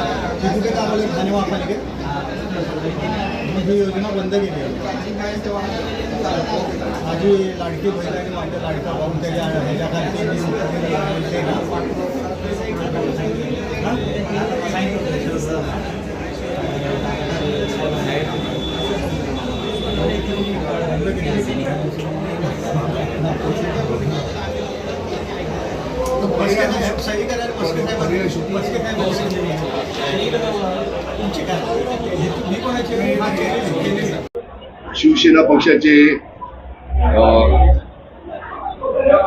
ठाणे महापालिकेत ही योजना बंद केली. माझी लाडकी बहीण आणि माझ्या लाडका भाऊ त्याच्या ह्याच्याखाली मी शिवसेना पक्षाचे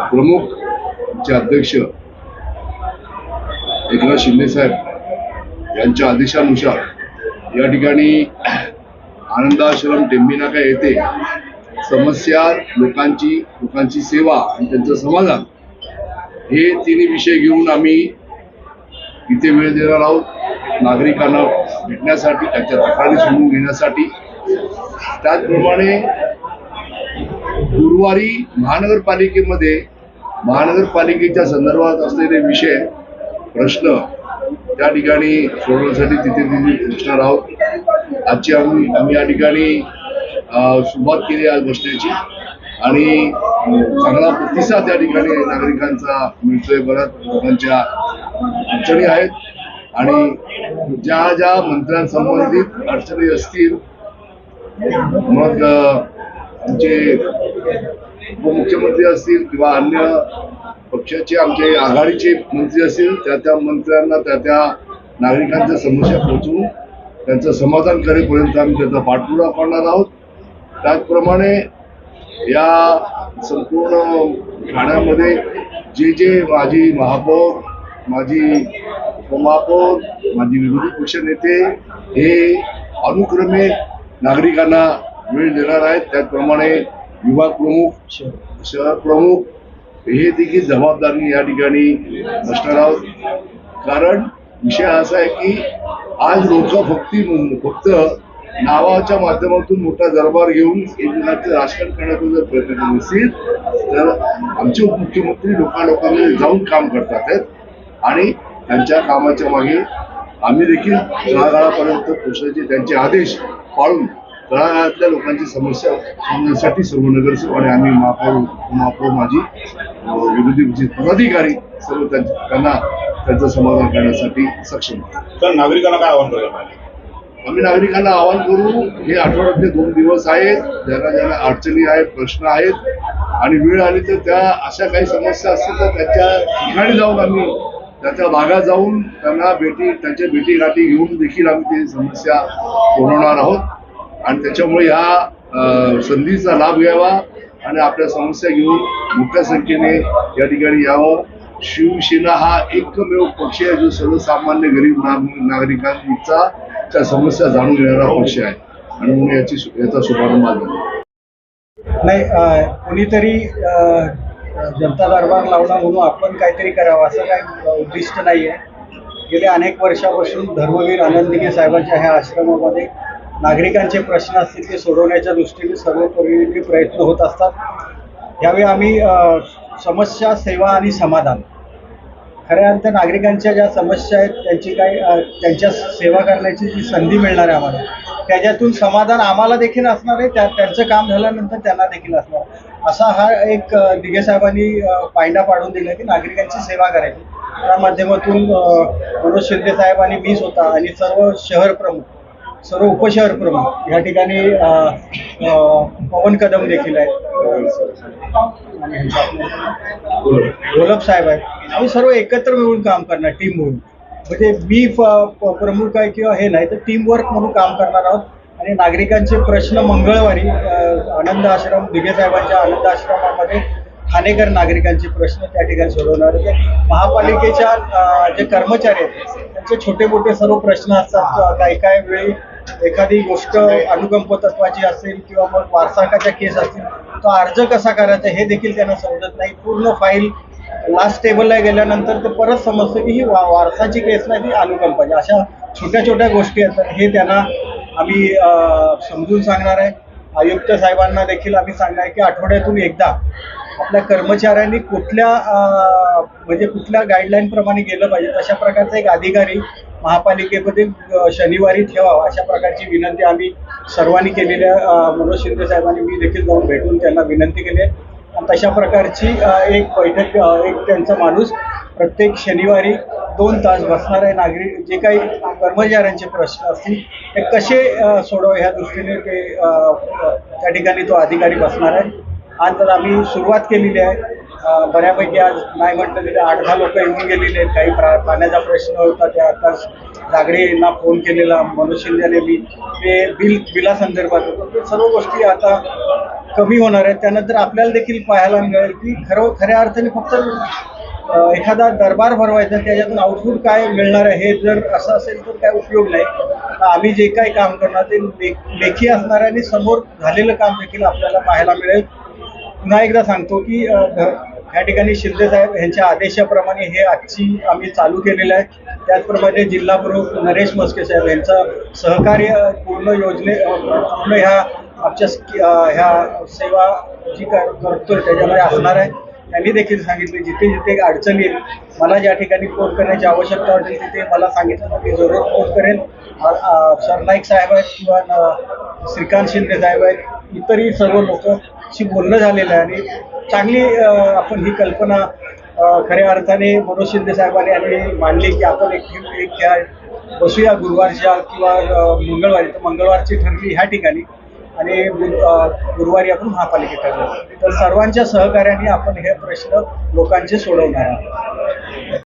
प्रमुख चे अध्यक्ष एकनाथ शिंदे साहेब यांच्या आदेशानुसार या ठिकाणी आनंदाश्रम टेंबिनाका येथे समस्या लोकांची लोकांची सेवा आणि त्यांचं समाधान हे तिन्ही विषय घेऊन आम्ही इथे वेळ देणार आहोत. नागरिकांना भेटण्यासाठी त्यांच्या तक्रारी समजून घेण्यासाठी. त्याचप्रमाणे गुरुवारी महानगरपालिकेमध्ये महानगरपालिकेच्या संदर्भात असलेले विषय प्रश्न त्या ठिकाणी सोडवण्यासाठी तिथे तिथे पोहोचणार आहोत. आजची आम्ही आम्ही या ठिकाणी सुरुवात केली आज बसण्याची. आणि चांगला प्रतिसाद त्या ठिकाणी नागरिकांचा मिळतोय बऱ्याच लोकांच्या अडचणी आहेत. आणि ज्या ज्या मंत्र्यांसंबंधित अडचणी असतील मग जे आमचे उपमुख्यमंत्री असतील किंवा अन्य पक्षाचे आमचे आघाडीचे मंत्री असतील त्या त्या मंत्र्यांना त्या त्या नागरिकांच्या समस्या पोहोचवून त्यांचं समाधान करेपर्यंत आम्ही त्याचा पाठपुरावा करणार आहोत. त्याचप्रमाणे या संपूर्ण ठाण्यामध्ये जे जे माझी महापौर माझी उपमहापौर माझी विरोधी पक्ष नेते हे अनुक्रमे नागरिकांना वेळ देणार आहेत. त्याचप्रमाणे विभाग प्रमुख शहर प्रमुख हे देखील जबाबदारी या ठिकाणी असणार आहोत. कारण विषय असा आहे की आज लोक फक्त फक्त नावाच्या माध्यमातून मोठा दरबार घेऊन एकमेकांचं राजकारण करण्याचा जर प्रयत्न करत असतील तर आमचे उपमुख्यमंत्री लोका लोकांमध्ये जाऊन काम करतात आहेत. आणि त्यांच्या कामाच्या मागे आम्ही देखील तळागाळापर्यंत पोहोचण्याचे त्यांचे आदेश पाळून तळागाळातल्या लोकांची समस्या सोडवण्यासाठी सर्व नगरसेवक आणि आम्ही महापौर महापौर माझी विरोधी पदाधिकारी सर्व त्यांना त्यांचं समाधान करण्यासाठी सक्षम तर नागरिकांना काय आव्हान करायला पाहिजे आम्ही नागरिकांना आवाहन करू हे आठवड्यातले दोन दिवस आहेत ज्यांना ज्यांना अडचणी आहेत प्रश्न आहेत आणि वेळ आली तर त्या अशा काही समस्या असतील तर त्यांच्या ठिकाणी जाऊन आम्ही त्याच्या भागात जाऊन त्यांना भेटी त्यांच्या भेटी गाठी घेऊन देखील आम्ही ते समस्या सोडवणार आहोत. आणि त्याच्यामुळे ह्या संधीचा लाभ घ्यावा आणि आपल्या समस्या घेऊन मोठ्या संख्येने या ठिकाणी यावं. शिवसेना हा एकमेव पक्ष आहे जो सर्वसामान्य गरीब नागरिकांचा. त्या समस्या जाणून घेणारा पक्ष आहे. आणि म्हणून याची याचा शुभारंभ झाला. नाही कुणीतरी कोणीतरी जनता दरबार लावला म्हणून आपण काहीतरी करावं असं काही उद्दिष्ट नाही आहे. गेल्या अनेक वर्षापासून धर्मवीर आनंदिगे साहेबांच्या ह्या आश्रमामध्ये नागरिकांचे प्रश्न असतील ते सोडवण्याच्या दृष्टीने सर्वपरी प्रयत्न होत असतात. यावेळी आम्ही समस्या सेवा आणि समाधान खऱ्या अर्थ नागरिकांच्या ज्या समस्या आहेत त्यांची काही त्यांच्या सेवा करण्याची जी संधी मिळणार आहे आम्हाला त्याच्यातून समाधान आम्हाला देखील असणार आहे. त्या त्यांचं काम झाल्यानंतर त्यांना देखील असणार असा हा एक दिघे साहेबांनी पायंडा पाडून दिला की नागरिकांची सेवा करायची. त्या माध्यमातून मनोज शिंदे साहेब आणि मी स्वतः आणि सर्व शहर प्रमुख सर्व उपशहर प्रमुख या ठिकाणी पवन कदम देखील आहेत. घोलप साहेब आहेत. आम्ही सर्व एकत्र मिळून काम करणार टीम म्हणून म्हणजे मी प्रमुख आहे किंवा हे नाही तर टीम वर्क म्हणून काम करणार आहोत. आणि नागरिकांचे प्रश्न मंगळवारी आनंद आश्रम दिघे साहेबांच्या आनंद आश्रमामध्ये ठाणेकर नागरिकांचे प्रश्न त्या ठिकाणी सोडवणार आहे. महापालिकेच्या जे कर्मचारी आहेत त्यांचे छोटे मोठे सर्व प्रश्न असतात. काही काही वेळी एखादी गोष्ट अनुकंप तत्वाची असेल किंवा मग वारसाकाच्या केस असतील तो अर्ज कसा करायचा हे देखील त्यांना समजत नाही. पूर्ण फाईल लास्ट टेबलला गेल्यानंतर ते परत समजतं की ही वा वारसाची केस नाही ती अनुकंपाची अशा छोट्या छोट्या गोष्टी आहेत. हे त्यांना आम्ही समजून सांगणार आहे. आयुक्त साहेबांना देखील आम्ही सांगणार आहे की आठवड्यातून एकदा आपल्या कर्मचाऱ्यांनी कुठल्या म्हणजे कुठल्या गाईडलाईन प्रमाणे गेलं पाहिजे. तशा प्रकारचा एक अधिकारी महापालिकेमध्ये शनिवारी ठेवावा. अशा प्रकारची विनंती आम्ही सर्वांनी केलेली आहे. मनोज शिंदे साहेबांनी मी देखील जाऊन भेटून त्यांना विनंती केली आहे. तशा प्रकारची एक बैठक एक त्यांचा माणूस प्रत्येक शनिवारी दोन तास बसणार आहे नागरिक जे काही कर्मचाऱ्यांचे प्रश्न असतील ते कसे सोडव ह्या दृष्टीने ते त्या ठिकाणी तो अधिकारी बसणार आहे. आज तर आम्ही सुरुवात केलेली आहे बऱ्यापैकी आज नाही म्हटलं तरी आठ दहा लोक येऊन गेलेले आहेत. काही प्रा पाण्याचा प्रश्न होता ते आता जागडे यांना फोन केलेला मनुष्य मी ते बिल बिलासंदर्भात होतं. ते सर्व गोष्टी आता कमी होणार आहेत त्यानंतर आपल्याला देखील पाहायला मिळेल की खरं खऱ्या अर्थाने फक्त एखादा दरबार भरवायचा त्याच्यातून आउटपुट काय मिळणार आहे हे जर असं असेल तर काय उपयोग नाही. आम्ही जे काही काम करणार ते लेखी असणार आणि समोर झालेलं काम देखील आपल्याला पाहायला मिळेल. पुन्हा एकदा सांगतो की ह्या या ठिकाणी शिंदे साहेब यांच्या आदेशाप्रमाणे हे आजची आम्ही चालू केलेलं आहे. त्याचप्रमाणे जिल्हा प्रमुख नरेश मस्के साहेब यांचं सहकार्य पूर्ण योजने पूर्ण ह्या आमच्या ह्या सेवा जी कर- करतोय त्याच्यामध्ये असणार आहे. त्यांनी देखील सांगितले जिथे जिथे अडचण येईल मला ज्या ठिकाणी फोन करण्याची आवश्यकता वाटेल तिथे मला सांगितलं मी जरूर फोन करेन. सरनाईक साहेब आहेत किंवा श्रीकांत शिंदे साहेब आहेत इतरही सर्व लोकांशी बोलणं झालेलं आहे. आणि चांगली आपण ही कल्पना खऱ्या अर्थाने मनोज शिंदे साहेबांनी आणि मांडली की आपण एक एक ह्या बसूया गुरुवारच्या किंवा मंगळवारी. तर मंगळवारची ठरली ह्या ठिकाणी. आणि गुरुवारी आपण महापालिकेत जाऊ. तर सर्वांच्या सहकार्याने आपण हे प्रश्न लोकांचे सोडवणार आहोत.